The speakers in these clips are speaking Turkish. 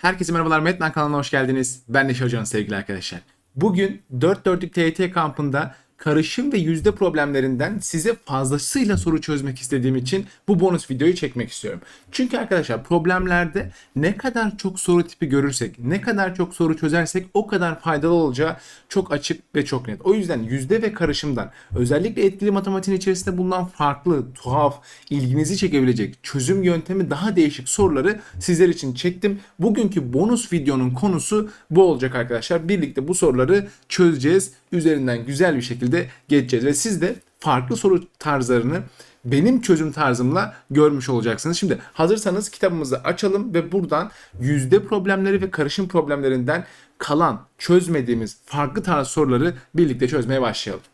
Herkese merhabalar Metnan kanalına hoş geldiniz. Ben Neşe Hoca'nın sevgili arkadaşlar. Bugün 4 dörtlük TYT kampında karışım ve yüzde problemlerinden size fazlasıyla soru çözmek istediğim için bu bonus videoyu çekmek istiyorum. Çünkü arkadaşlar problemlerde ne kadar çok soru tipi görürsek, ne kadar çok soru çözersek o kadar faydalı olacağı çok açık ve çok net. O yüzden yüzde ve karışımdan özellikle etkili matematiğin içerisinde bulunan farklı, tuhaf, ilginizi çekebilecek çözüm yöntemi daha değişik soruları sizler için çektim. Bugünkü bonus videonun konusu bu olacak arkadaşlar. Birlikte bu soruları çözeceğiz. Üzerinden güzel bir şekilde geçeceğiz ve siz de farklı soru tarzlarını benim çözüm tarzımla görmüş olacaksınız. Şimdi hazırsanız kitabımızı açalım ve buradan yüzde problemleri ve karışım problemlerinden kalan çözmediğimiz farklı tarz soruları birlikte çözmeye başlayalım.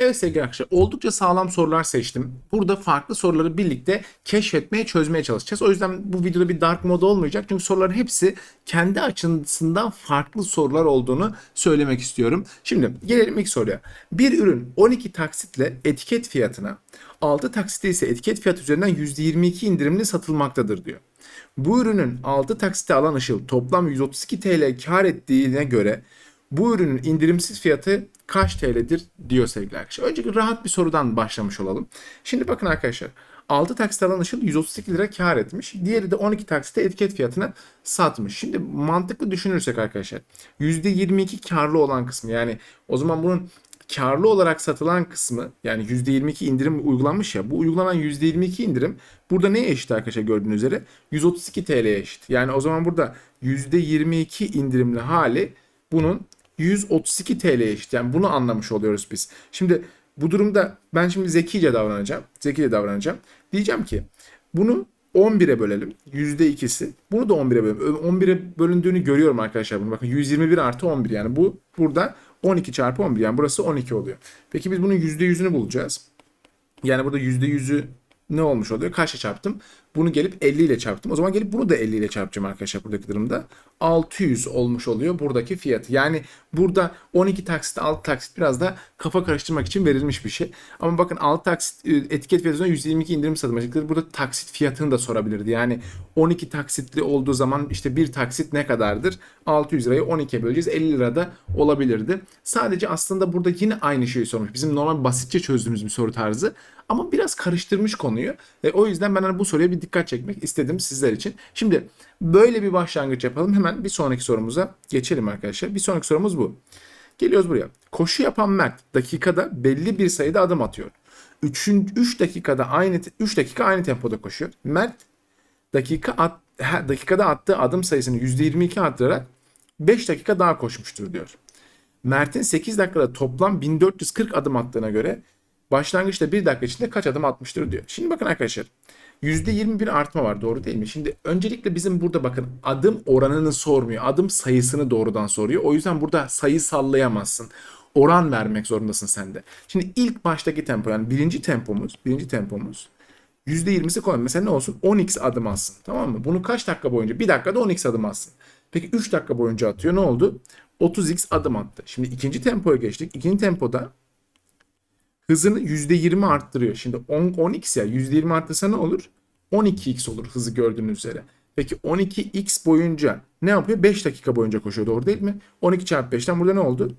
Evet sevgili arkadaşlar oldukça sağlam sorular seçtim. Burada farklı soruları birlikte keşfetmeye çözmeye çalışacağız. O yüzden bu videoda bir dark mode olmayacak. Çünkü soruların hepsi kendi açısından farklı sorular olduğunu söylemek istiyorum. Şimdi gelelim ilk soruya. Bir ürün 12 taksitle etiket fiyatına 6 taksitte ise etiket fiyatı üzerinden %22 indirimli satılmaktadır diyor. Bu ürünün 6 taksite alan Işıl toplam 132 TL kar ettiğine göre bu ürünün indirimsiz fiyatı kaç TL'dir diyor sevgili arkadaşlar. Önceki rahat bir sorudan başlamış olalım. Şimdi bakın arkadaşlar 6 taksit alan Işıl 132 lira kar etmiş. Diğeri de 12 taksite etiket fiyatına satmış. Şimdi mantıklı düşünürsek arkadaşlar %22 karlı olan kısmı yani o zaman bunun karlı olarak satılan kısmı yani %22 indirim uygulanmış ya bu uygulanan %22 indirim burada neye eşit arkadaşlar gördüğünüz üzere 132 TL'ye eşit. Yani o zaman burada %22 indirimli hali bunun 132 TL'ye eşit. Yani bunu anlamış oluyoruz biz. Şimdi bu durumda ben şimdi zekice davranacağım. Zekice davranacağım. Diyeceğim ki bunu 11'e bölelim. %2'si. Bunu da 11'e bölelim. 11'e bölündüğünü görüyorum arkadaşlar bunu. Bakın 121 artı 11 yani bu burada 12 çarpı 11 yani burası 12 oluyor. Peki biz bunun %100'ünü bulacağız. Yani burada %100'ü ne olmuş oluyor? Kaçla çarptım? Bunu gelip 50 ile çarptım. O zaman gelip bunu da 50 ile çarpacağım arkadaşlar buradaki durumda. 600 olmuş oluyor buradaki fiyatı. Yani burada 12 taksit 6 taksit biraz da kafa karıştırmak için verilmiş bir şey. Ama bakın 6 taksit e, etiket fiyatına 122 indirim satılmıştır. Burada taksit fiyatını da sorabilirdi. Yani 12 taksitli olduğu zaman işte bir taksit ne kadardır? 600 lirayı 12'ye böleceğiz. 50 lira da olabilirdi. Sadece aslında burada yine aynı şeyi sormuş. Bizim normal basitçe çözdüğümüz bir soru tarzı. Ama biraz karıştırmış konuyu. Ve o yüzden ben hani bu soruya bir dikkat çekmek istedim sizler için. Şimdi böyle bir başlangıç yapalım. Hemen bir sonraki sorumuza geçelim arkadaşlar. Bir sonraki sorumuz bu. Geliyoruz buraya. Koşu yapan Mert dakikada belli bir sayıda adım atıyor. 3. 3 dakikada aynı 3 dakika aynı tempoda koşuyor. Mert dakika at, dakikada attığı adım sayısını %22 arttırarak 5 dakika daha koşmuştur diyor. Mert'in 8 dakikada toplam 1440 adım attığına göre başlangıçta 1 dakika içinde kaç adım atmıştır diyor. Şimdi bakın arkadaşlar %21 artma var doğru değil mi? Şimdi öncelikle bizim burada bakın adım oranını sormuyor. Adım sayısını doğrudan soruyor. O yüzden burada sayı sallayamazsın. Oran vermek zorundasın sen de. Şimdi ilk baştaki tempo yani birinci tempomuz, birinci tempomuz %20'si koy. Mesela ne olsun? 10x adım atsın. Tamam mı? Bunu kaç dakika boyunca? Bir dakikada 10x adım atsın. Peki 3 dakika boyunca atıyor. Ne oldu? 30x adım attı. Şimdi ikinci tempoya geçtik. İkinci tempoda hızını %20 arttırıyor. Şimdi 10, 10x ya %20 arttırsa ne olur? 12x olur hızı gördüğünüz üzere. Peki 12x boyunca ne yapıyor? 5 dakika boyunca koşuyor doğru değil mi? 12 çarpı 5'ten burada ne oldu?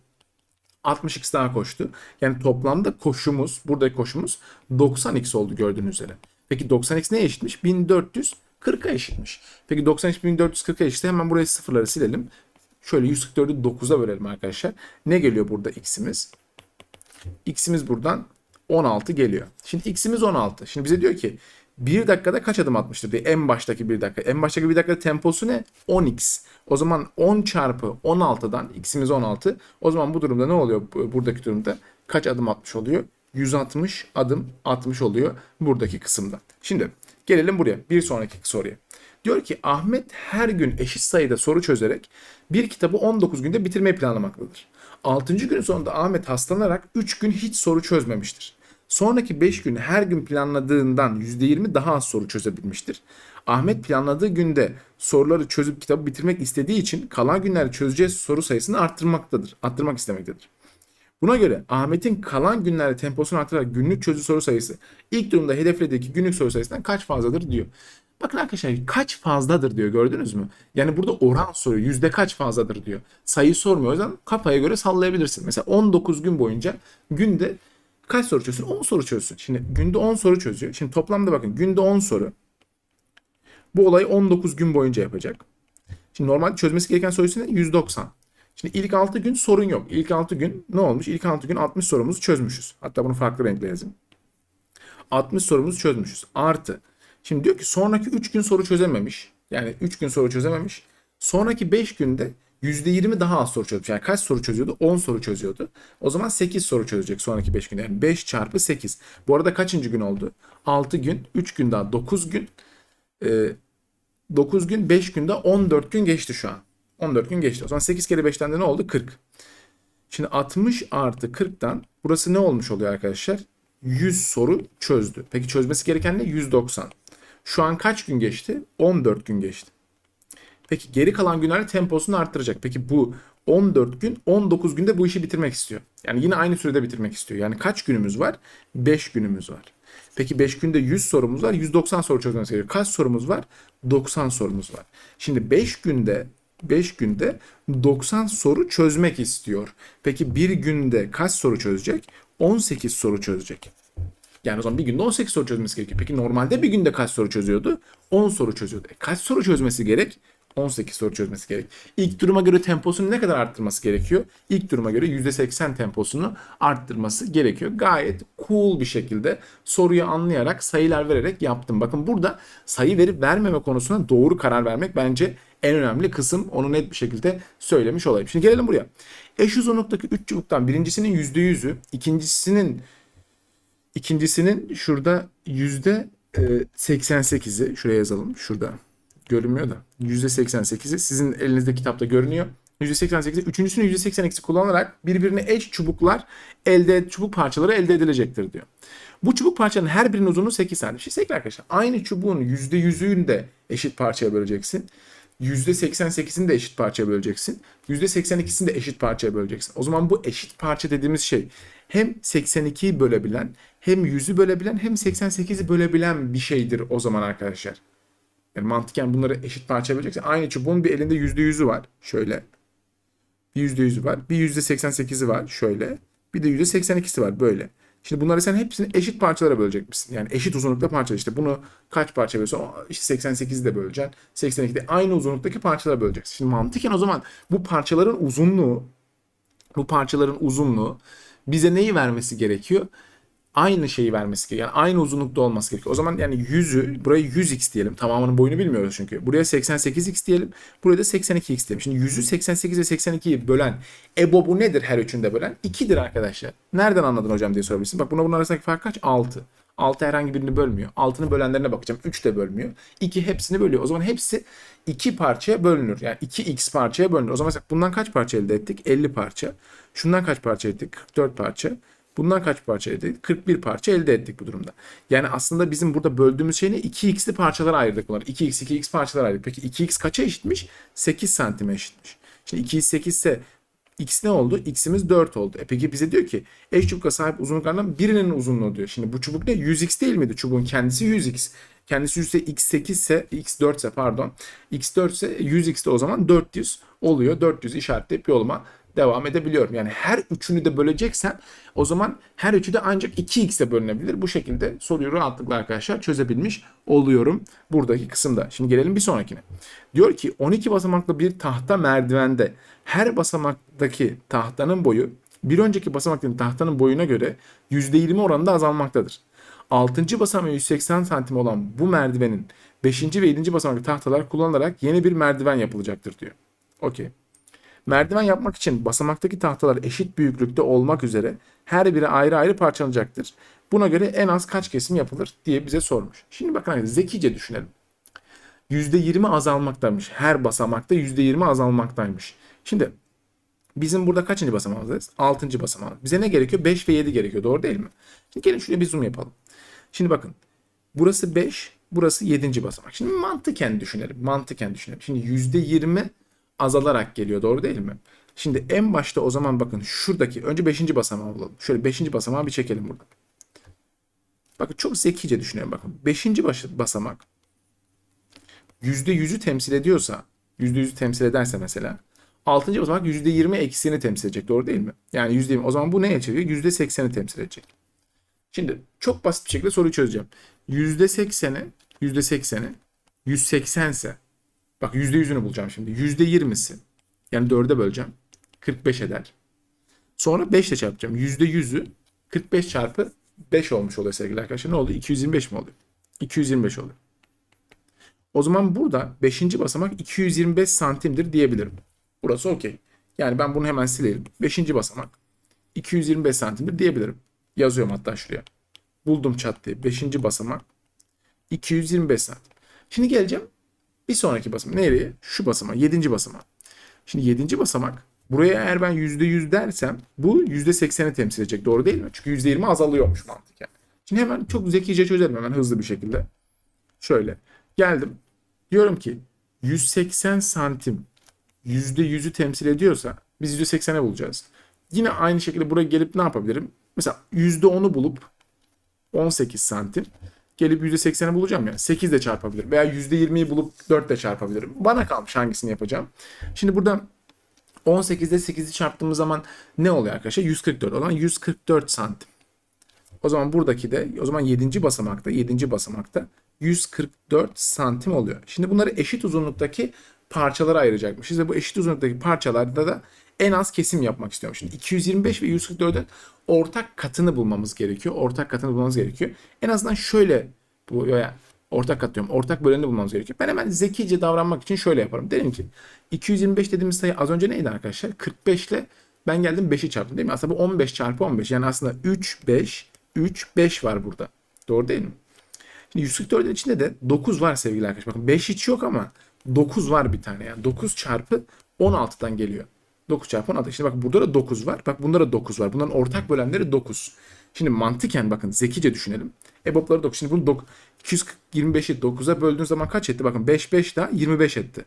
60x daha koştu. Yani toplamda koşumuz, buradaki koşumuz 90x oldu gördüğünüz üzere. Peki 90x neye eşitmiş? 1440'a eşitmiş. Peki 90x 1440'a eşitse hemen buraya sıfırları silelim. Şöyle 144'ü 9'a bölelim arkadaşlar. Ne geliyor burada x'imiz? X'imiz buradan 16 geliyor. Şimdi X'imiz 16. Şimdi bize diyor ki 1 dakikada kaç adım atmıştır diye en baştaki 1 dakika. En baştaki 1 dakika temposu ne? 10x. O zaman 10 çarpı 16'dan x'imiz 16. O zaman bu durumda ne oluyor buradaki durumda? Kaç adım atmış oluyor? 160 adım atmış oluyor buradaki kısımda. Şimdi gelelim buraya bir sonraki soruya. Diyor ki Ahmet her gün eşit sayıda soru çözerek bir kitabı 19 günde bitirmeyi planlamaktadır. 6. gün sonunda Ahmet hastalanarak 3 gün hiç soru çözmemiştir. Sonraki 5 gün her gün planladığından %20 daha az soru çözebilmiştir. Ahmet planladığı günde soruları çözüp kitabı bitirmek istediği için kalan günlerde çözeceği soru sayısını arttırmaktadır. Arttırmak istemektedir. Buna göre Ahmet'in kalan günlerde temposunu arttırarak günlük çözü soru sayısı ilk durumda hedeflediği günlük soru sayısından kaç fazladır diyor. Bakın arkadaşlar kaç fazladır diyor gördünüz mü? Yani burada oran soruyor. Yüzde kaç fazladır diyor. Sayı sormuyor. O yüzden kafaya göre sallayabilirsin. Mesela 19 gün boyunca günde kaç soru çözsün? 10 soru çözsün. Şimdi günde 10 soru çözüyor. Şimdi toplamda bakın günde 10 soru. Bu olayı 19 gün boyunca yapacak. Şimdi normalde çözmesi gereken sayısı 190. Şimdi ilk 6 gün sorun yok. İlk 6 gün ne olmuş? İlk 6 gün 60 sorumuzu çözmüşüz. Hatta bunu farklı renkle yazayım. 60 sorumuzu çözmüşüz. Artı. Şimdi diyor ki sonraki 3 gün soru çözememiş. Yani 3 gün soru çözememiş. Sonraki 5 günde %20 daha az soru çözmüş. Yani kaç soru çözüyordu? 10 soru çözüyordu. O zaman 8 soru çözecek sonraki 5 günde. Yani 5 çarpı 8. Bu arada kaçıncı gün oldu? 6 gün, 3 gün daha 9 gün. Ee, 9 gün, 5 günde 14 gün geçti şu an. 14 gün geçti. O zaman 8 kere 5'ten de ne oldu? 40. Şimdi 60 artı 40'tan burası ne olmuş oluyor arkadaşlar? 100 soru çözdü. Peki çözmesi gereken ne? 190. Şu an kaç gün geçti? 14 gün geçti. Peki geri kalan günlerde temposunu arttıracak. Peki bu 14 gün 19 günde bu işi bitirmek istiyor. Yani yine aynı sürede bitirmek istiyor. Yani kaç günümüz var? 5 günümüz var. Peki 5 günde 100 sorumuz var. 190 soru çözmemiz gerekiyor. Kaç sorumuz var? 90 sorumuz var. Şimdi 5 günde 5 günde 90 soru çözmek istiyor. Peki bir günde kaç soru çözecek? 18 soru çözecek. Yani o zaman bir günde 18 soru çözmesi gerekiyor. Peki normalde bir günde kaç soru çözüyordu? 10 soru çözüyordu. E kaç soru çözmesi gerek? 18 soru çözmesi gerek. İlk duruma göre temposunu ne kadar arttırması gerekiyor? İlk duruma göre %80 temposunu arttırması gerekiyor. Gayet cool bir şekilde soruyu anlayarak sayılar vererek yaptım. Bakın burada sayı verip vermeme konusunda doğru karar vermek bence en önemli kısım. Onu net bir şekilde söylemiş olayım. Şimdi gelelim buraya. Eş uzunluktaki 3 çubuktan birincisinin %100'ü, ikincisinin ikincisinin şurada yüzde 88'i şuraya yazalım. Şurada görünmüyor da. %88'i sizin elinizde kitapta görünüyor. %88'i üçüncüsünün %82'si kullanarak birbirine eş çubuklar elde çubuk parçaları elde edilecektir diyor. Bu çubuk parçanın her birinin uzunluğu 8 santim. Şimdi sevgili arkadaşlar aynı çubuğun %100'ünü de eşit parçaya böleceksin. %88'ini de eşit parçaya böleceksin. %82'sini de eşit parçaya böleceksin. O zaman bu eşit parça dediğimiz şey hem 82'yi bölebilen hem 100'ü bölebilen hem 88'i bölebilen bir şeydir o zaman arkadaşlar. Yani mantıken bunları eşit parçaya böleceksin. Aynı çubuğun bir elinde %100'ü var. Şöyle. Bir %100'ü var. Bir %88'i var. Şöyle. Bir de %82'si var. Böyle. Şimdi bunları sen hepsini eşit parçalara bölecek misin? Yani eşit uzunlukta parçalar. İşte bunu kaç parça bölüyorsun? İşte 88'i de böleceksin. 82'de aynı uzunluktaki parçalara böleceksin. Şimdi mantıken o zaman bu parçaların uzunluğu bu parçaların uzunluğu bize neyi vermesi gerekiyor? Aynı şeyi vermesi gerekiyor. Yani aynı uzunlukta olması gerekiyor. O zaman yani 100'ü buraya 100x diyelim. Tamamının boyunu bilmiyoruz çünkü. Buraya 88x diyelim. Buraya da 82x diyelim. Şimdi 100'ü 88 ve 82'yi bölen EBOB'u nedir her üçünde bölen? 2'dir arkadaşlar. Nereden anladın hocam diye sorabilirsin. Bak buna bunun arasındaki fark kaç? 6. 6 herhangi birini bölmüyor. 6'nın bölenlerine bakacağım. 3 de bölmüyor. 2 hepsini bölüyor. O zaman hepsi 2 parçaya bölünür. Yani 2x parçaya bölünür. O zaman bundan kaç parça elde ettik? 50 parça. Şundan kaç parça ettik? 44 parça. Bundan kaç parça elde ettik? 41 parça elde ettik bu durumda. Yani aslında bizim burada böldüğümüz şey ne? 2x'li parçalara ayırdık bunları. 2x, 2x parçalara ayırdık. Peki 2x kaça eşitmiş? 8 santime eşitmiş. Şimdi 2x 8 ise x ne oldu? x'imiz 4 oldu. E peki bize diyor ki eş çubukla sahip uzunluklardan birinin uzunluğu diyor. Şimdi bu çubuk ne? 100x değil miydi? Çubuğun kendisi 100x. Kendisi 100 ise x8 ise x4 ise pardon. x4 ise 100x de o zaman 400 oluyor. 400 işaretleyip yoluma devam edebiliyorum. Yani her üçünü de böleceksem o zaman her üçü de ancak 2x'e bölünebilir. Bu şekilde soruyu rahatlıkla arkadaşlar çözebilmiş oluyorum buradaki kısımda. Şimdi gelelim bir sonrakine. Diyor ki 12 basamaklı bir tahta merdivende her basamaktaki tahtanın boyu bir önceki basamaktaki tahtanın boyuna göre %20 oranında azalmaktadır. 6. basamağı 180 santim olan bu merdivenin 5. ve 7. basamaklı tahtalar kullanılarak yeni bir merdiven yapılacaktır diyor. Okey. Merdiven yapmak için basamaktaki tahtalar eşit büyüklükte olmak üzere her biri ayrı ayrı parçalanacaktır. Buna göre en az kaç kesim yapılır diye bize sormuş. Şimdi bakın zekice düşünelim. %20 azalmaktaymış. Her basamakta %20 azalmaktaymış. Şimdi bizim burada kaçıncı basamağımızdayız? 6. basamağımız. Bize ne gerekiyor? 5 ve 7 gerekiyor. Doğru değil mi? Şimdi gelin şuraya bir zoom yapalım. Şimdi bakın. Burası 5, burası 7. basamak. Şimdi mantıken düşünelim. Mantıken düşünelim. Şimdi %20 azalarak geliyor. Doğru değil mi? Şimdi en başta o zaman bakın şuradaki önce 5. basamağı bulalım. Şöyle 5. basamağı bir çekelim burada. Bakın çok zekice düşünelim bakın. 5. basamak %100'ü temsil ediyorsa, %100'ü temsil ederse mesela 6. basamak %20 eksiğini temsil edecek. Doğru değil mi? Yani %20. O zaman bu neye çeviriyor? %80'i temsil edecek. Şimdi çok basit bir şekilde soruyu çözeceğim. %80'i %80'i 180 ise bak %100'ünü bulacağım şimdi. %20'si yani 4'e böleceğim. 45 eder. Sonra 5 ile çarpacağım. %100'ü 45 çarpı 5 olmuş oluyor sevgili arkadaşlar. Ne oldu? 225 mi oluyor? 225 oluyor. O zaman burada 5. basamak 225 santimdir diyebilirim. Burası okey. Yani ben bunu hemen silerim. 5. basamak 225 santimdir diyebilirim. Yazıyorum hatta şuraya. Buldum çat diye. 5. basamak 225 santim. Şimdi geleceğim bir sonraki basamak. Nereye? Şu basamak. 7. basamak. Şimdi 7. basamak buraya eğer ben %100 dersem bu %80'i temsil edecek. Doğru değil mi? Çünkü %20 azalıyormuş mantıken. Şimdi hemen çok zekice çözelim hemen hızlı bir şekilde. Şöyle. Geldim. Diyorum ki 180 santim %100'ü temsil ediyorsa biz %80'e bulacağız. Yine aynı şekilde buraya gelip ne yapabilirim? Mesela %10'u bulup 18 santim gelip %80'i bulacağım ya. 8 ile çarpabilirim. Veya %20'yi bulup 4 ile çarpabilirim. Bana kalmış hangisini yapacağım. Şimdi burada 18'de 8'i çarptığımız zaman ne oluyor arkadaşlar? 144 olan 144 santim. O zaman buradaki de o zaman 7. basamakta 7. basamakta 144 santim oluyor. Şimdi bunları eşit uzunluktaki parçalara ayıracakmışız ve bu eşit uzunluktaki parçalarda da en az kesim yapmak istiyorum. Şimdi 225 ve 144'ün ortak katını bulmamız gerekiyor. Ortak katını bulmamız gerekiyor. En azından şöyle bu veya ortak kat diyorum. Ortak bölenini bulmamız gerekiyor. Ben hemen zekice davranmak için şöyle yaparım. Derim ki 225 dediğimiz sayı az önce neydi arkadaşlar? 45 ile ben geldim 5'i çarptım değil mi? Aslında bu 15 çarpı 15. Yani aslında 3, 5, 3, 5 var burada. Doğru değil mi? Şimdi 144'ün içinde de 9 var sevgili arkadaşlar. Bakın 5 hiç yok ama 9 var bir tane yani. 9 çarpı 16'dan geliyor. 9 çarpı 16. Şimdi bak burada da 9 var. Bak bunda da 9 var. Bunların ortak bölenleri 9. Şimdi mantıken bakın zekice düşünelim. EBOB'ları 9. Şimdi bunu 9, 225'i 9'a böldüğün zaman kaç etti? Bakın 5 5 daha 25 etti.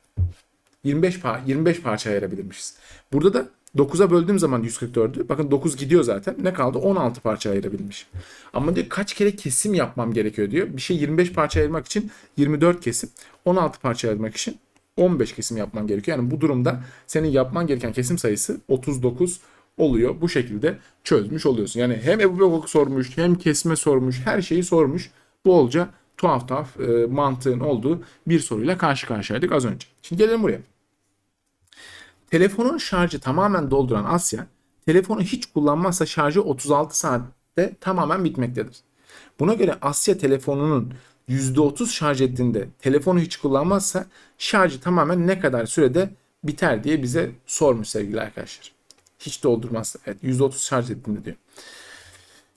25 par 25 parça ayırabilirmişiz. Burada da 9'a böldüğüm zaman 144'ü bakın 9 gidiyor zaten. Ne kaldı? 16 parça ayırabilmiş. Ama diyor kaç kere kesim yapmam gerekiyor diyor. Bir şey 25 parça ayırmak için 24 kesim, 16 parça ayırmak için 15 kesim yapman gerekiyor. Yani bu durumda senin yapman gereken kesim sayısı 39 oluyor. Bu şekilde çözmüş oluyorsun. Yani hem Ebu Bekok sormuş hem kesme sormuş her şeyi sormuş. Bolca tuhaf tuhaf e, mantığın olduğu bir soruyla karşı karşıyaydık az önce. Şimdi gelelim buraya. Telefonun şarjı tamamen dolduran Asya, telefonu hiç kullanmazsa şarjı 36 saatte tamamen bitmektedir. Buna göre Asya telefonunun %30 şarj ettiğinde telefonu hiç kullanmazsa şarjı tamamen ne kadar sürede biter diye bize sormuş sevgili arkadaşlar. Hiç doldurmazsa. Evet %30 şarj ettiğinde diyor.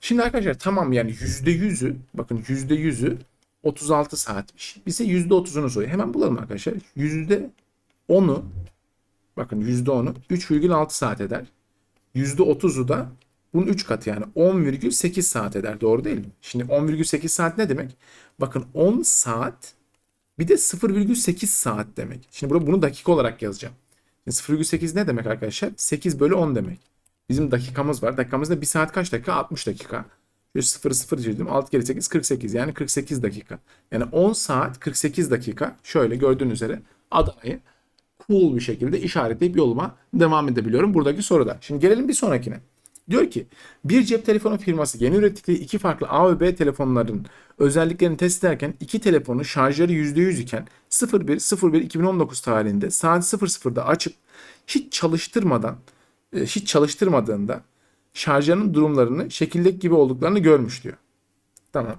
Şimdi arkadaşlar tamam yani %100'ü bakın %100'ü 36 saatmiş. Bize %30'unu soruyor. Hemen bulalım arkadaşlar. %10'u bakın %10'u 3,6 saat eder. %30'u da bunun 3 katı yani 10,8 saat eder. Doğru değil mi? Şimdi 10,8 saat ne demek? Bakın 10 saat bir de 0,8 saat demek. Şimdi burada bunu dakika olarak yazacağım. Şimdi 0,8 ne demek arkadaşlar? 8 bölü 10 demek. Bizim dakikamız var. Dakikamızda 1 saat kaç dakika? 60 dakika. Şöyle 0 0 çizdim. 6 kere 8 48 yani 48 dakika. Yani 10 saat 48 dakika şöyle gördüğünüz üzere Adana'yı cool bir şekilde işaretleyip yoluma devam edebiliyorum buradaki soruda. Şimdi gelelim bir sonrakine. Diyor ki bir cep telefonu firması yeni ürettikleri iki farklı A ve B telefonların özelliklerini test ederken iki telefonun şarjları %100 iken 01.01.2019 tarihinde saat 00'da açıp hiç çalıştırmadan e, hiç çalıştırmadığında şarjlarının durumlarını şekildeki gibi olduklarını görmüş diyor. Tamam.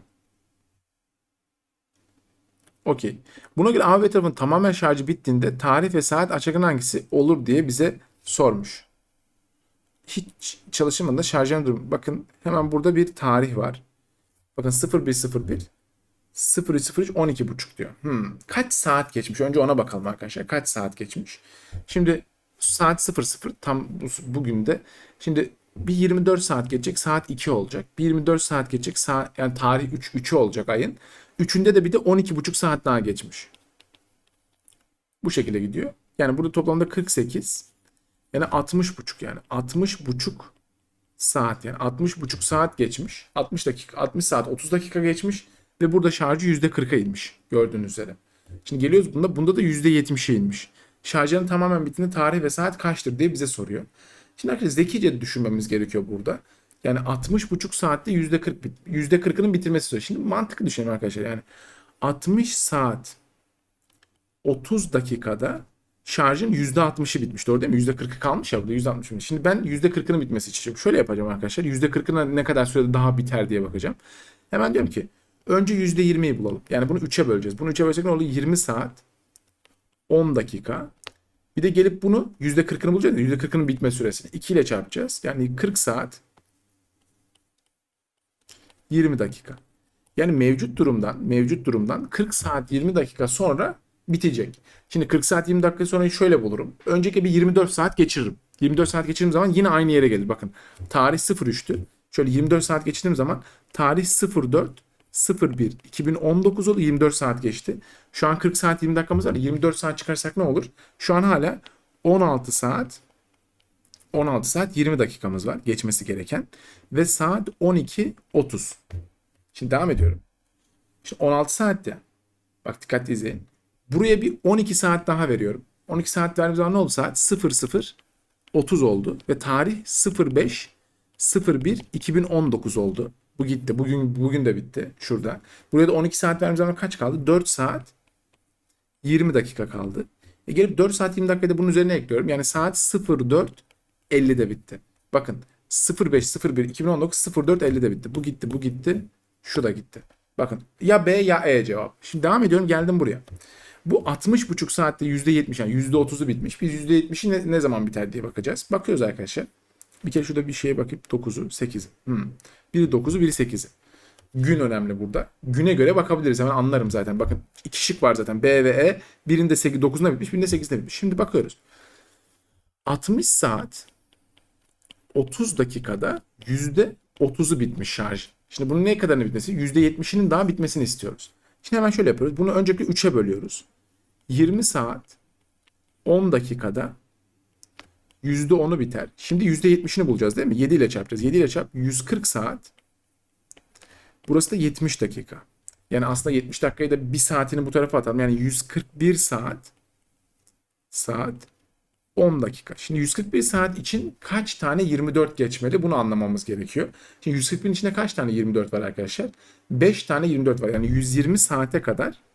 Okey. Buna göre A ve B tarafının tamamen şarjı bittiğinde tarih ve saat açıkın hangisi olur diye bize sormuş. Hiç çalışılmadan şarjın durumu. Bakın hemen burada bir tarih var. Bakın 0101 0303 12 buçuk diyor. Hmm. Kaç saat geçmiş? Önce ona bakalım arkadaşlar. Kaç saat geçmiş? Şimdi saat 00 tam bugün de. Şimdi bir 24 saat geçecek saat 2 olacak. Bir 24 saat geçecek saat yani tarih 3 3'ü olacak ayın. Üçünde de bir de 12,5 saat daha geçmiş. Bu şekilde gidiyor. Yani burada toplamda 48 yani 60 buçuk yani 60 buçuk saat yani 60 buçuk saat geçmiş. 60 dakika 60 saat 30 dakika geçmiş ve burada şarjı %40'a inmiş gördüğünüz üzere. Şimdi geliyoruz bunda. Bunda da %70'e inmiş. Şarjların tamamen bittiğinde tarih ve saat kaçtır diye bize soruyor. Şimdi arkadaşlar zekice düşünmemiz gerekiyor burada. Yani 60,5 saatte %40 bit, %40'ının bitirmesi soruyor. Şimdi mantıklı düşünelim arkadaşlar. Yani 60 saat 30 dakikada şarjın %60'ı bitmiş. Doğru değil mi? %40'ı kalmış ya burada %60 bitmiş. Şimdi ben %40'ının bitmesi için şöyle yapacağım arkadaşlar. %40'ına ne kadar sürede daha biter diye bakacağım. Hemen diyorum ki önce %20'yi bulalım. Yani bunu 3'e böleceğiz. Bunu 3'e bölsek ne oluyor? 20 saat 10 dakika. Bir de gelip bunu %40'ını bulacağız. ya, %40'ının bitme süresini 2 ile çarpacağız. Yani 40 saat 20 dakika. Yani mevcut durumdan mevcut durumdan 40 saat 20 dakika sonra bitecek. Şimdi 40 saat 20 dakika sonra şöyle bulurum. Önceki bir 24 saat geçiririm. 24 saat geçirdiğim zaman yine aynı yere gelir. Bakın tarih 03'tü. Şöyle 24 saat geçirdiğim zaman tarih 04 01 2019 oldu 24 saat geçti. Şu an 40 saat 20 dakikamız var. 24 saat çıkarsak ne olur? Şu an hala 16 saat 16 saat 20 dakikamız var geçmesi gereken ve saat 12.30. Şimdi devam ediyorum. Şimdi 16 saat ya. Bak dikkatli izleyin. Buraya bir 12 saat daha veriyorum. 12 saat verdiğim zaman ne oldu saat? 00 30 oldu ve tarih 05 01 2019 oldu. Bu gitti. Bugün bugün de bitti şurada. Buraya da 12 saat verdiğim zaman kaç kaldı? 4 saat 20 dakika kaldı. E gelip 4 saat 20 dakikada bunun üzerine ekliyorum. Yani saat 04 50'de bitti. Bakın 05 01 2019 04 50'de bitti. Bu gitti, bu gitti. Şu da gitti. Bakın ya B ya E cevap. Şimdi devam ediyorum geldim buraya. Bu 60,5 saatte %70 yani %30'u bitmiş. Biz %70'i ne, ne zaman biter diye bakacağız. Bakıyoruz arkadaşlar. Bir kere şurada bir şeye bakıp 9'u 8'i. Hmm. Biri 9'u biri 8'i. Gün önemli burada. Güne göre bakabiliriz. Hemen anlarım zaten. Bakın iki şık var zaten. B ve E. Birinde 8, 9'unda bitmiş. Birinde 8'de bitmiş. Şimdi bakıyoruz. 60 saat 30 dakikada %30'u bitmiş şarj. Şimdi bunun ne kadarını bitmesi? %70'inin daha bitmesini istiyoruz. Şimdi hemen şöyle yapıyoruz. Bunu öncelikle 3'e bölüyoruz. 20 saat 10 dakikada %10'u biter. Şimdi %70'ini bulacağız değil mi? 7 ile çarpacağız. 7 ile çarp 140 saat. Burası da 70 dakika. Yani aslında 70 dakikayı da bir saatini bu tarafa atalım. Yani 141 saat saat 10 dakika. Şimdi 141 saat için kaç tane 24 geçmeli bunu anlamamız gerekiyor. Şimdi 141'in içinde kaç tane 24 var arkadaşlar? 5 tane 24 var. Yani 120 saate kadar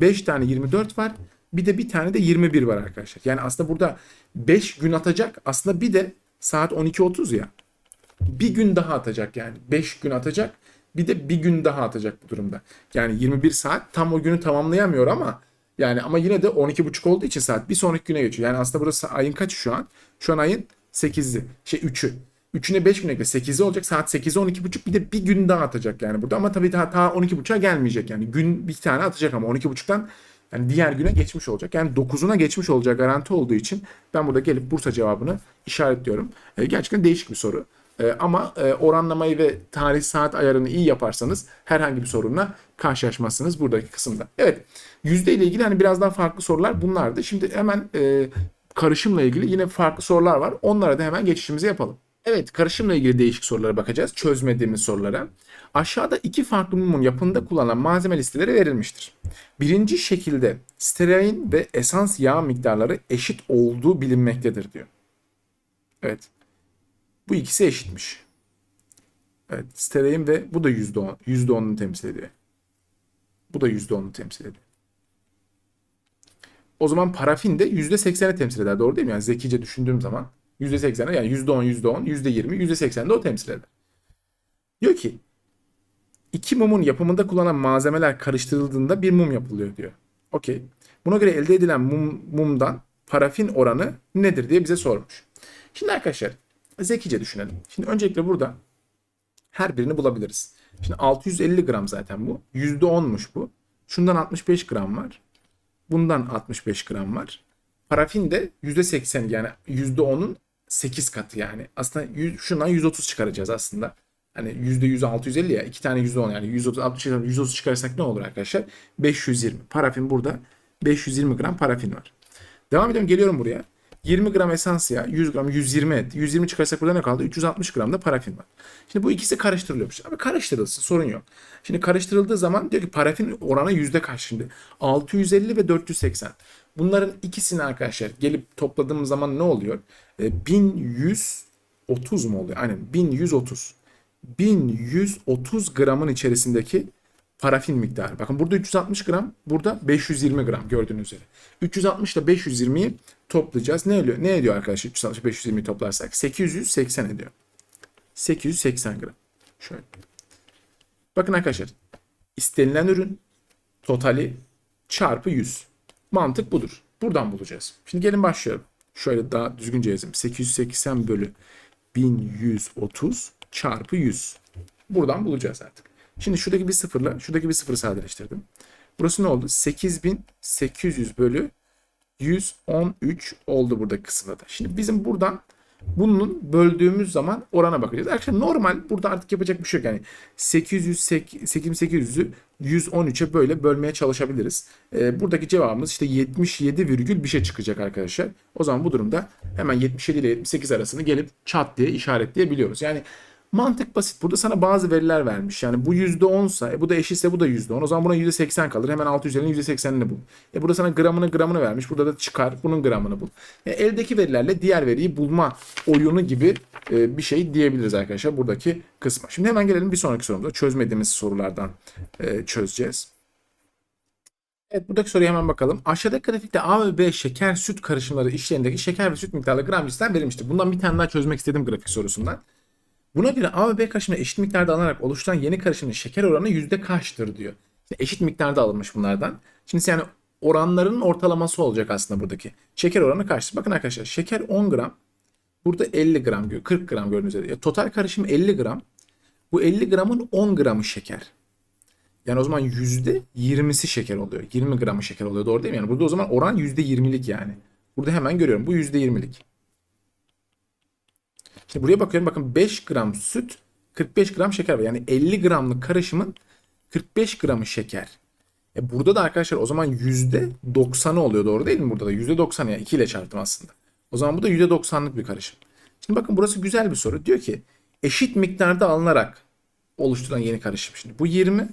5 tane 24 var. Bir de bir tane de 21 var arkadaşlar. Yani aslında burada 5 gün atacak. Aslında bir de saat 12.30 ya. Bir gün daha atacak yani. 5 gün atacak. Bir de bir gün daha atacak bu durumda. Yani 21 saat tam o günü tamamlayamıyor ama yani ama yine de 12.30 olduğu için saat bir sonraki güne geçiyor. Yani aslında burası ayın kaçı şu an? Şu an ayın 8'i. Şey 3'ü. 3'üne 5 gün ekle. 8'i olacak. Saat 8'e 12.30 bir de bir gün daha atacak yani burada. Ama tabii daha, daha 12.30'a gelmeyecek. Yani gün bir tane atacak ama 12.30'dan yani diğer güne geçmiş olacak. Yani 9'una geçmiş olacak garanti olduğu için ben burada gelip Bursa cevabını işaretliyorum. E, gerçekten değişik bir soru. E, ama e, oranlamayı ve tarih saat ayarını iyi yaparsanız herhangi bir sorunla karşılaşmazsınız buradaki kısımda. Evet yüzde ile ilgili hani biraz daha farklı sorular bunlardı. Şimdi hemen e, karışımla ilgili yine farklı sorular var. Onlara da hemen geçişimizi yapalım. Evet karışımla ilgili değişik sorulara bakacağız. Çözmediğimiz sorulara. Aşağıda iki farklı mumun yapımında kullanılan malzeme listeleri verilmiştir. Birinci şekilde stearin ve esans yağ miktarları eşit olduğu bilinmektedir diyor. Evet. Bu ikisi eşitmiş. Evet, stearin ve bu da %10, %10'unu temsil ediyor. Bu da %10'unu temsil ediyor. O zaman parafin de %80'i temsil eder. Doğru değil mi? Yani zekice düşündüğüm zaman %80'e yani %10, %10, %20, %80 de o temsil eder. Diyor ki iki mumun yapımında kullanılan malzemeler karıştırıldığında bir mum yapılıyor diyor. Okey. Buna göre elde edilen mum, mumdan parafin oranı nedir diye bize sormuş. Şimdi arkadaşlar zekice düşünelim. Şimdi öncelikle burada her birini bulabiliriz. Şimdi 650 gram zaten bu. %10'muş bu. Şundan 65 gram var. Bundan 65 gram var. Parafin de %80 yani %10'un 8 katı yani. Aslında 100, şundan 130 çıkaracağız aslında. Hani %100 650 ya. iki tane %10 yani 130 60 130 çıkarırsak ne olur arkadaşlar? 520. Parafin burada 520 gram parafin var. Devam ediyorum geliyorum buraya. 20 gram esans yağ, 100 gram 120 et. 120 çıkarsak burada ne kaldı? 360 gram da parafin var. Şimdi bu ikisi karıştırılıyormuş. Abi karıştırılsın sorun yok. Şimdi karıştırıldığı zaman diyor ki parafin oranı yüzde kaç şimdi? 650 ve 480. Bunların ikisini arkadaşlar gelip topladığımız zaman ne oluyor? E, 1130 mu oluyor? Aynen 1130. 1130 gramın içerisindeki parafin miktarı. Bakın burada 360 gram, burada 520 gram gördüğünüz üzere. 360 ile 520'yi toplayacağız. Ne ediyor? Ne ediyor arkadaşlar? 360 520'yi toplarsak 880 ediyor. 880 gram. Şöyle. Bakın arkadaşlar. istenilen ürün totali çarpı 100. Mantık budur. Buradan bulacağız. Şimdi gelin başlayalım. Şöyle daha düzgünce yazayım. 880 bölü 1130 çarpı 100. Buradan bulacağız artık. Şimdi şuradaki bir sıfırla şuradaki bir sıfırı sadeleştirdim. Burası ne oldu? 8800 bölü 113 oldu buradaki kısımda da. Şimdi bizim buradan bunun böldüğümüz zaman orana bakacağız. Arkadaşlar normal burada artık yapacak bir şey yok. Yani 800 8800'ü 113'e böyle bölmeye çalışabiliriz. Ee, buradaki cevabımız işte 77 virgül bir şey çıkacak arkadaşlar. O zaman bu durumda hemen 77 ile 78 arasını gelip çat diye işaretleyebiliyoruz. Yani Mantık basit. Burada sana bazı veriler vermiş. Yani bu %10 sa e bu da eşitse bu da %10. O zaman buna %80 kalır. Hemen 650'nin %80'ini bul. E burada sana gramını gramını vermiş. Burada da çıkar. Bunun gramını bul. E eldeki verilerle diğer veriyi bulma oyunu gibi e, bir şey diyebiliriz arkadaşlar buradaki kısma. Şimdi hemen gelelim bir sonraki sorumuza. Çözmediğimiz sorulardan e, çözeceğiz. Evet buradaki soruya hemen bakalım. Aşağıdaki grafikte A ve B şeker süt karışımları işlerindeki şeker ve süt miktarlı gram cinsinden verilmiştir. Bundan bir tane daha çözmek istedim grafik sorusundan. Buna göre A ve B karışımı eşit miktarda alınarak oluşturan yeni karışımın şeker oranı yüzde kaçtır diyor. İşte eşit miktarda alınmış bunlardan. Şimdi yani oranların ortalaması olacak aslında buradaki. Şeker oranı kaçtır? Bakın arkadaşlar şeker 10 gram. Burada 50 gram diyor. 40 gram gördüğünüz üzere. Total karışım 50 gram. Bu 50 gramın 10 gramı şeker. Yani o zaman yüzde 20'si şeker oluyor. 20 gramı şeker oluyor. Doğru değil mi? Yani burada o zaman oran yüzde 20'lik yani. Burada hemen görüyorum. Bu yüzde 20'lik. Şimdi buraya bakıyorum bakın 5 gram süt 45 gram şeker var. Yani 50 gramlık karışımın 45 gramı şeker. E burada da arkadaşlar o zaman %90'ı oluyor doğru değil mi burada da? %90 yani 2 ile çarptım aslında. O zaman bu da %90'lık bir karışım. Şimdi bakın burası güzel bir soru. Diyor ki eşit miktarda alınarak oluşturulan yeni karışım. Şimdi bu 20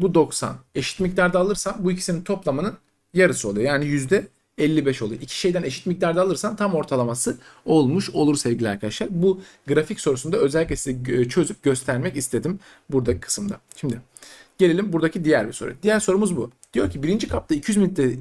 bu 90. Eşit miktarda alırsam bu ikisinin toplamının yarısı oluyor. Yani yüzde 55 oluyor. İki şeyden eşit miktarda alırsan tam ortalaması olmuş olur sevgili arkadaşlar. Bu grafik sorusunda özellikle size çözüp göstermek istedim buradaki kısımda. Şimdi gelelim buradaki diğer bir soru. Diğer sorumuz bu. Diyor ki birinci kapta 200 mililitre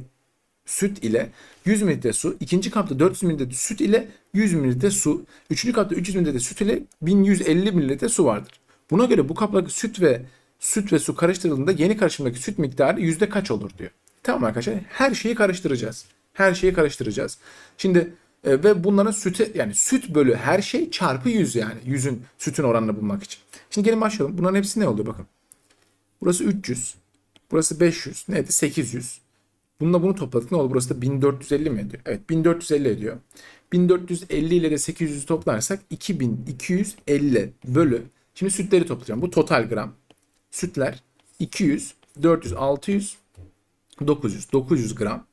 süt ile 100 mililitre su, ikinci kapta 400 mililitre süt ile 100 mililitre su, üçüncü kapta 300 mililitre süt ile 1150 mililitre su vardır. Buna göre bu kaptaki süt ve süt ve su karıştırıldığında yeni karışımdaki süt miktarı yüzde kaç olur diyor. Tamam arkadaşlar her şeyi karıştıracağız. Her şeyi karıştıracağız. Şimdi e, ve bunların sütü yani süt bölü her şey çarpı 100 yani. Yüzün sütün oranını bulmak için. Şimdi gelin başlayalım. Bunların hepsi ne oluyor bakın. Burası 300. Burası 500. Neydi? 800. Bununla bunu topladık. Ne oldu? Burası da 1450 mi ediyor? Evet 1450 ediyor. 1450 ile de 800'ü toplarsak 2250 bölü. Şimdi sütleri toplayacağım. Bu total gram. Sütler 200, 400, 600, 900. 900 gram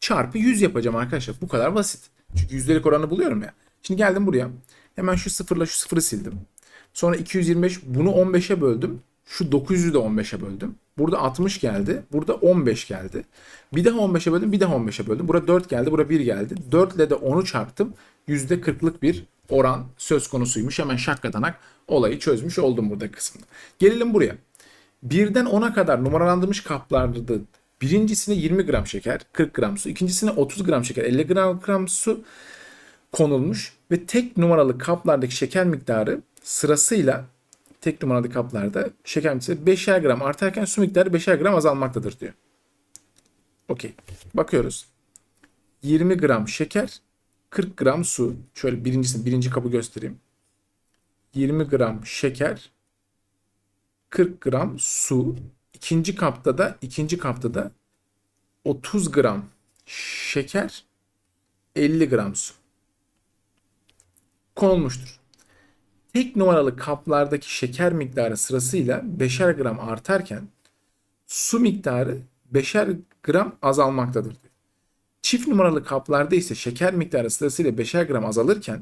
çarpı 100 yapacağım arkadaşlar. Bu kadar basit. Çünkü yüzdelik oranı buluyorum ya. Şimdi geldim buraya. Hemen şu sıfırla şu sıfırı sildim. Sonra 225 bunu 15'e böldüm. Şu 900'ü de 15'e böldüm. Burada 60 geldi. Burada 15 geldi. Bir daha 15'e böldüm. Bir daha 15'e böldüm. Burada 4 geldi. Burada 1 geldi. 4 ile de 10'u çarptım. %40'lık bir oran söz konusuymuş. Hemen şakkatanak olayı çözmüş oldum burada kısımda. Gelelim buraya. Birden 10'a kadar numaralandırmış kaplarda Birincisine 20 gram şeker, 40 gram su. ikincisine 30 gram şeker, 50 gram, gram su konulmuş. Ve tek numaralı kaplardaki şeker miktarı sırasıyla tek numaralı kaplarda şeker miktarı 5'er gram artarken su miktarı 5'er gram azalmaktadır diyor. Okey. Bakıyoruz. 20 gram şeker, 40 gram su. Şöyle birincisini, birinci kapı göstereyim. 20 gram şeker, 40 gram su İkinci kapta da ikinci kapta da 30 gram şeker 50 gram su konulmuştur. Tek numaralı kaplardaki şeker miktarı sırasıyla 5'er gram artarken su miktarı 5'er gram azalmaktadır. Çift numaralı kaplarda ise şeker miktarı sırasıyla 5'er gram azalırken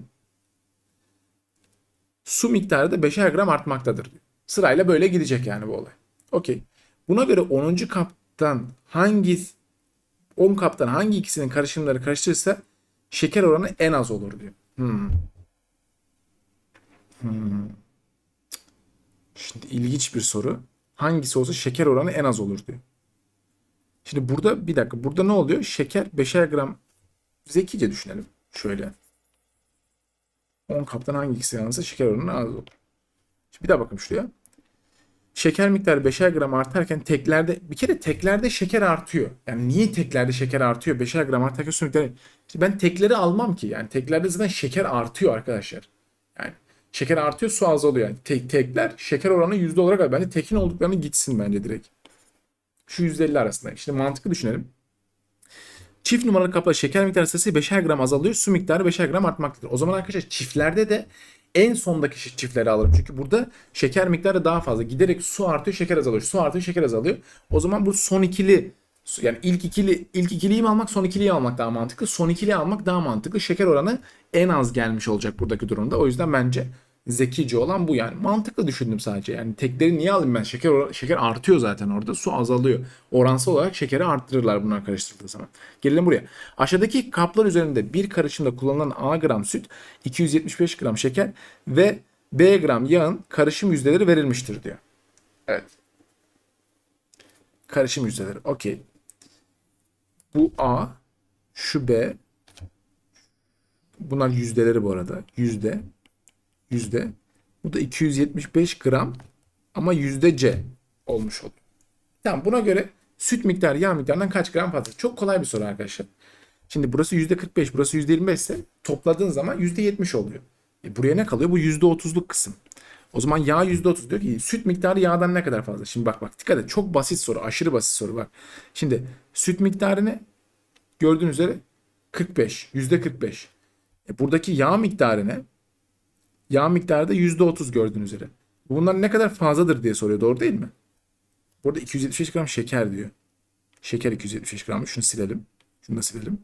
su miktarı da 5'er gram artmaktadır. Sırayla böyle gidecek yani bu olay. Okey. Buna göre 10. kaptan hangi 10 kaptan hangi ikisinin karışımları karıştırırsa şeker oranı en az olur diyor. Hmm. Hmm. Şimdi ilginç bir soru. Hangisi olsa şeker oranı en az olur diyor. Şimdi burada bir dakika. Burada ne oluyor? Şeker 5'er gram zekice düşünelim. Şöyle. 10 kaptan hangi ikisi yanılsa şeker oranı az olur. Şimdi bir daha bakın şuraya. Şeker miktarı 5'er gram artarken teklerde bir kere teklerde şeker artıyor. Yani niye teklerde şeker artıyor? 5'er gram artarken miktarı. İşte ben tekleri almam ki. Yani teklerde zaten şeker artıyor arkadaşlar. Yani şeker artıyor su azalıyor. Yani tek, tekler şeker oranı yüzde olarak bence tekin olduklarını gitsin bence direkt. Şu %50 arasında. Şimdi mantıklı düşünelim. Çift numaralı kapla şeker miktarı sayısı 5'er gram azalıyor. Su miktarı 5'er gram artmaktadır. O zaman arkadaşlar çiftlerde de en sondaki çiftleri alırım. Çünkü burada şeker miktarı daha fazla. Giderek su artıyor, şeker azalıyor. Su artıyor, şeker azalıyor. O zaman bu son ikili yani ilk ikili ilk ikiliyi mi almak, son ikiliyi almak daha mantıklı. Son ikiliyi almak daha mantıklı. Şeker oranı en az gelmiş olacak buradaki durumda. O yüzden bence zekice olan bu yani. Mantıklı düşündüm sadece. Yani tekleri niye alayım ben? Şeker şeker artıyor zaten orada. Su azalıyor. Oransal olarak şekeri arttırırlar bunlar karıştırıldığı zaman. Gelelim buraya. Aşağıdaki kaplar üzerinde bir karışımda kullanılan A gram süt, 275 gram şeker ve B gram yağın karışım yüzdeleri verilmiştir diyor. Evet. Karışım yüzdeleri. Okey. Bu A, şu B. Bunlar yüzdeleri bu arada. Yüzde yüzde. Bu da 275 gram ama yüzde C olmuş oluyor. Tamam buna göre süt miktarı yağ miktarından kaç gram fazla? Çok kolay bir soru arkadaşlar. Şimdi burası yüzde 45, burası yüzde 25 ise topladığın zaman yüzde 70 oluyor. E buraya ne kalıyor? Bu yüzde 30'luk kısım. O zaman yağ yüzde 30 diyor ki süt miktarı yağdan ne kadar fazla? Şimdi bak bak dikkat et çok basit soru aşırı basit soru bak. Şimdi süt miktarı ne? Gördüğünüz üzere 45 yüzde 45. E buradaki yağ miktarı ne? Yağ miktarı da %30 gördüğünüz üzere. Bunlar ne kadar fazladır diye soruyor. Doğru değil mi? Burada 275 gram şeker diyor. Şeker 275 grammış. Şunu silelim. Şunu da silelim.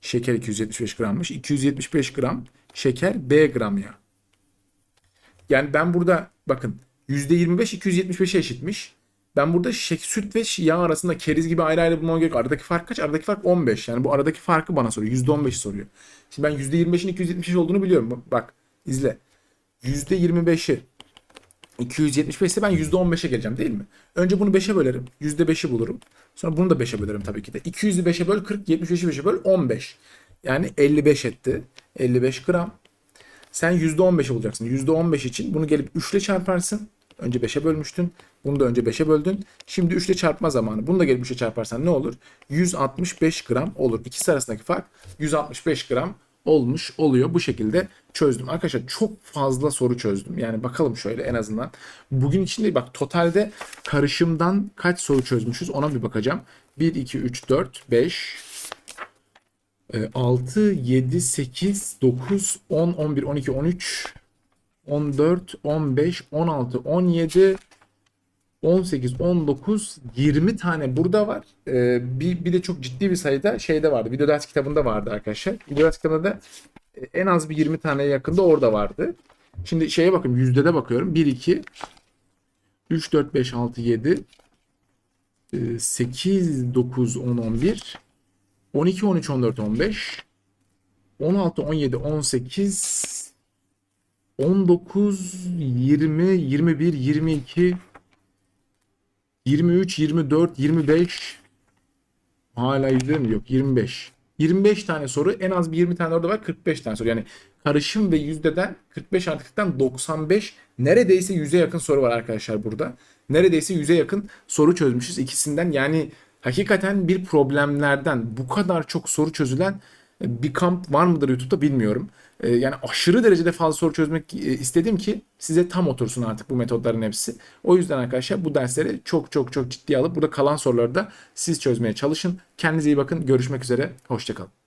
Şeker 275 grammış. 275 gram şeker B gram yağ. Yani ben burada bakın %25 275'e eşitmiş. Ben burada şek, süt ve yağ arasında keriz gibi ayrı ayrı bulmama gerek. Aradaki fark kaç? Aradaki fark 15. Yani bu aradaki farkı bana soruyor. %15 soruyor. Şimdi ben %25'in 275 olduğunu biliyorum. Bak izle. %25'i 275 ise ben %15'e geleceğim değil mi? Önce bunu 5'e bölerim. %5'i bulurum. Sonra bunu da 5'e bölerim tabii ki de. 200'ü 5'e böl 40, 75'i 5'e böl 15. Yani 55 etti. 55 gram. Sen %15'e bulacaksın. %15 için bunu gelip 3 ile çarparsın. Önce 5'e bölmüştün. Bunu da önce 5'e böldün. Şimdi 3 ile çarpma zamanı. Bunu da gelip 3'e çarparsan ne olur? 165 gram olur. İkisi arasındaki fark 165 gram olmuş oluyor. Bu şekilde çözdüm. Arkadaşlar çok fazla soru çözdüm. Yani bakalım şöyle en azından. Bugün içinde bak totalde karışımdan kaç soru çözmüşüz ona bir bakacağım. 1, 2, 3, 4, 5, 6, 7, 8, 9, 10, 11, 12, 13, 14, 15, 16, 17, 18, 19, 20 tane burada var. Ee, bir, bir de çok ciddi bir sayıda şeyde vardı. Video ders kitabında vardı arkadaşlar. Video ders kitabında da e, en az bir 20 taneye yakında orada vardı. Şimdi şeye bakın yüzdede bakıyorum. 1, 2, 3, 4, 5, 6, 7, 8, 9, 10, 11, 12, 13, 14, 15, 16, 17, 18, 19, 20, 21, 22, 23, 24, 25 hala yüzde mi? Yok 25. 25 tane soru en az bir 20 tane orada var 45 tane soru. Yani karışım ve yüzdeden 45 artıktan 95 neredeyse 100'e yakın soru var arkadaşlar burada. Neredeyse 100'e yakın soru çözmüşüz ikisinden. Yani hakikaten bir problemlerden bu kadar çok soru çözülen bir kamp var mıdır YouTube'da bilmiyorum. Ee, Yani aşırı derecede fazla soru çözmek e, istedim ki size tam otursun artık bu metotların hepsi. O yüzden arkadaşlar bu dersleri çok çok çok ciddiye alıp burada kalan soruları da siz çözmeye çalışın. Kendinize iyi bakın. Görüşmek üzere. Hoşçakalın.